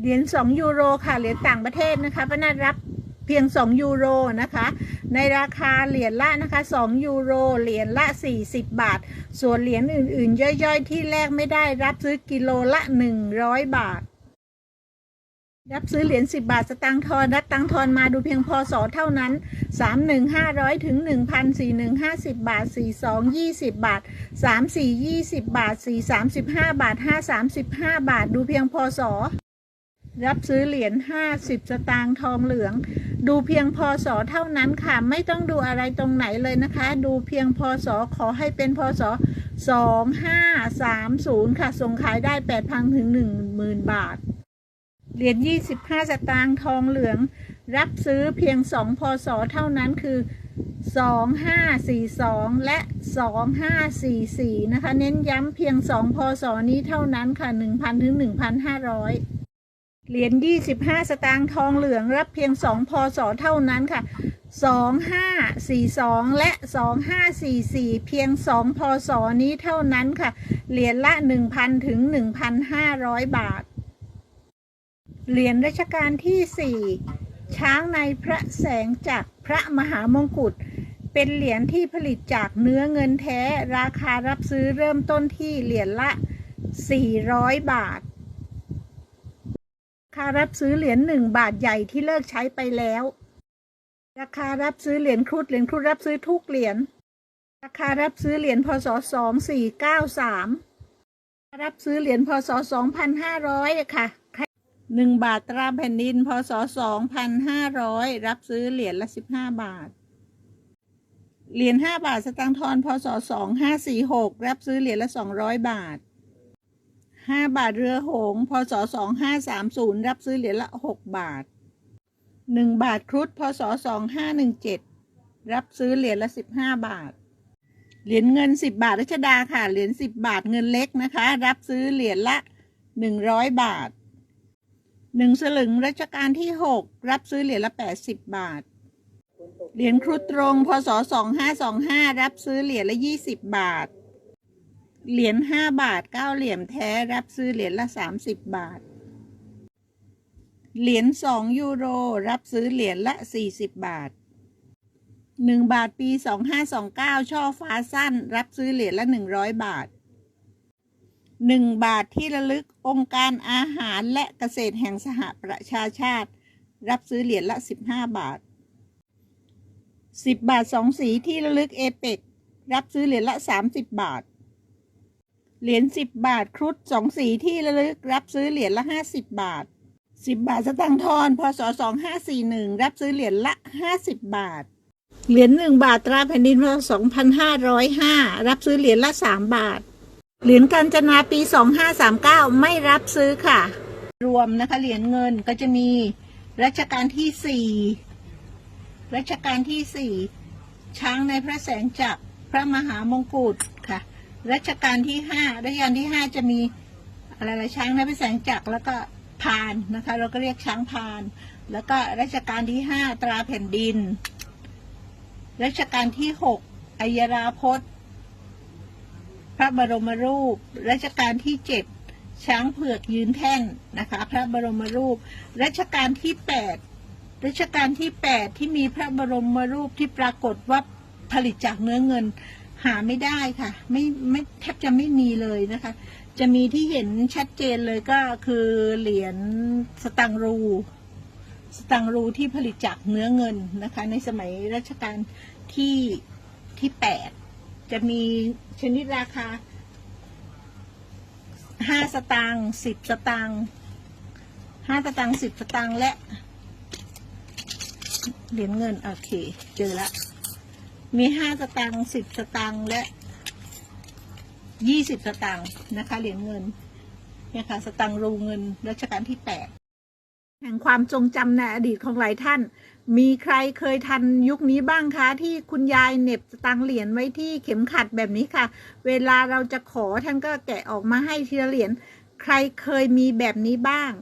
เหรียญ2ยูโรค่ะเหรียญต่างประเทศนะคะป้านารับเพียง 2 ยูโรนะคะ ในราคาเหรียญละนะคะ 2 ยูโร เหรียญละ 40 บาท ส่วนเหรียญอื่น ๆ ย่อยๆ ที่แลกไม่ได้รับซื้อกิโลละ 100 บาท รับซื้อเหรียญ10 บาท สตางค์ทอน รับตังค์ทอนมาดูเพียงพศเท่านั้น 3 1 500 ถึง 1,4150 บาท 4 2 20 บาท 3 4 20 บาท 4 35 บาท 5 35 บาท ดูเพียงพศ รับซื้อเหรียญ50 สตางค์ทองเหลือง ดูเพียงพอศเท่านั้นค่ะ ไม่ต้องดูอะไรตรงไหนเลยนะคะ ดูเพียงพอศขอให้เป็นพอศ2530 ค่ะ ส่งขายได้ 8,000 ถึง 10,000 บาท เหรียญ25 สตางค์ทองเหลือง รับซื้อเพียง 2 พศ เท่านั้นคือ 2542 และ 2544 นะคะ เน้นย้ำเพียง 2 พศ นี้เท่านั้นค่ะ 1,000 ถึง 1,500 เหรียญ25 สตางค์ทองเหลืองรับเพียง 2 พศเท่านั้นค่ะ 2542 และ 2544 เพียง 2 พศนี้เท่านั้นค่ะ เหรียญละ 1,000 ถึง 1,500 บาท เหรียญรัชกาลที่ 4 ช้างในพระแสงจากพระมหามงกุฎเป็นเหรียญที่ผลิตจากเนื้อเงินแท้ ราคารับซื้อเริ่มต้นที่เหรียญละ 400 บาท ราคารับซื้อเหรียญ1บาทใหญ่ที่เลิกใช้ไปแล้ว ราคารับซื้อเหรียญครุฑเหรียญครุฑรับซื้อทุกเหรียญ ราคารับซื้อเหรียญพศ2493รับซื้อเหรียญพศ2500ค่ะหนึ่งบาทตราแผ่นดินพศสองพันห้าร้อยรับซื้อเหรียญละสิบห้าบาท เหรียญห้าบาทสตางค์ทอนพศสองห้าสี่หกรับซื้อเหรียญละสองร้อยบาท ห้าบาทเรือหงพศสองห้าสามศูนย์รับซื้อเหรียญละหกบาทหนึ่งบาทครุฑพศสองห้าหนึ่งเจ็ดรับซื้อเหรียญละสิบห้าบาท เหรียญเงินสิบบาทรัชดาค่ะ เหรียญสิบบาทเงินเล็กนะคะ รับซื้อเหรียญละหนึ่งร้อยบาทหนึ่งสลึงรัชกาลที่หกรับซื้อเหรียญละแปดสิบบาท เหรียญครุฑตรงพศสองห้าสองห้ารับซื้อเหรียญละยี่สิบบาท เหรียญห้าบาทเก้าเหรียญแท้รับซื้อเหรียญละสามสิบบาท เหรียญสองยูโรรับซื้อเหรียญละสี่สิบบาทหนึ่งบาทปีสองห้าสองเก้าช่อฟ้าสั้น รับซื้อเหรียญละหนึ่งร้อยบาทหนึ่งบาทที่ระลึกองค์การอาหารและเกษตรแห่งสหประชาชาติ รับซื้อเหรียญละสิบห้าบาทสิบบาทสองสีที่ระลึกเอเปกรับซื้อเหรียญละสามสิบบาท เหรียญสิบบาทครุฑสองสีที่ระลึกรับซื้อเหรียญละห้าสิบบาทสิบบาทสตางค์ทอนพศสองห้าสี่หนึ่งรับซื้อเหรียญละห้าสิบบาท เหรียญหนึ่งบาทตราแผ่นดินพศสองพันห้าร้อยห้ารับซื้อเหรียญละสามบาท เหรียญกาญจนาปี2539ไม่รับซื้อค่ะ รวมนะคะเหรียญเงินก็จะมีรัชกาลที่4รัชกาลที่4ช้างในพระแสงจักรพระมหามงกุฎ รัชกาลที่5รัชกาลที่5จะมีอะไรละช้างในพระแสงจักรแล้วก็พานนะคะ เราก็เรียกช้างพาน แล้วก็รัชกาลที่5ตราแผ่นดิน รัชกาลที่6อัยราพจน์พระบรมรูป รัชกาลที่เจ็ดช้างเผือกยืนแท่นนะคะ พระบรมรูป รัชกาลที่แปดรัชกาลที่แปดที่มีพระบรมรูปที่ปรากฏว่าผลิตจากเนื้อเงิน หาไม่ได้ค่ะ ไม่ไม่แทบจะไม่มีเลยนะคะ จะมีที่เห็นชัดเจนเลยก็คือเหรียญสตังรู สตังรูที่ผลิตจากเนื้อเงินนะคะ ในสมัยรัชกาลที่ที่แปดจะมีชนิดราคาห้าสตางค์สิบสตางค์ห้าสตางค์สิบสตางค์และ เหรียญเงิน โอเค เจอละ มีห้าสตางค์สิบสตางค์และยี่สิบสตางค์นะคะเหรียญเงินเนี่ยค่ะสตางค์รูเงินรัชกาลที่แปดแห่งความทรงจำในอดีตของหลายท่าน มีใครเคยทันยุคนี้บ้างคะ ที่คุณยายเน็บสตังค์เหรียญไว้ที่เข็มขัดแบบนี้ค่ะ เวลาเราจะขอท่านก็แกะออกมาให้ทีละเหรียญใครเคยมีแบบนี้บ้าง